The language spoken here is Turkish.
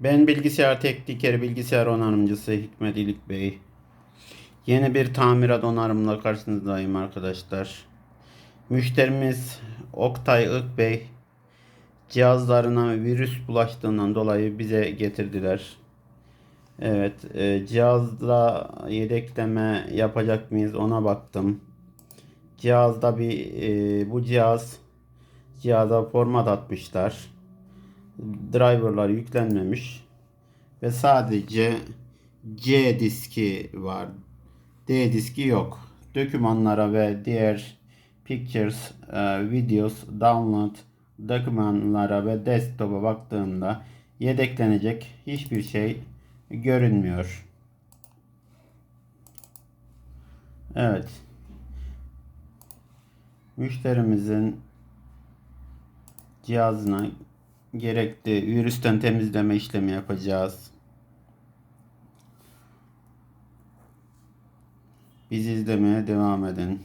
Ben bilgisayar teknikeri, bilgisayar onarımcısı Hikmet İlik Bey. Yeni bir tamirat onarımla karşınızdayım arkadaşlar. Müşterimiz Oktay Ik Bey cihazlarına virüs bulaştığından dolayı bize getirdiler. Evet, e, cihazla yedekleme yapacak mıyız ona baktım. Cihazda bir e, bu cihaz cihaza format atmışlar driverlar yüklenmemiş ve sadece C diski var. D diski yok. Dokümanlara ve diğer pictures, e, videos, download dokümanlara ve desktop'a baktığımda yedeklenecek hiçbir şey görünmüyor. Evet. Müşterimizin cihazına gerekli virüsten temizleme işlemi yapacağız. Bizi izlemeye devam edin.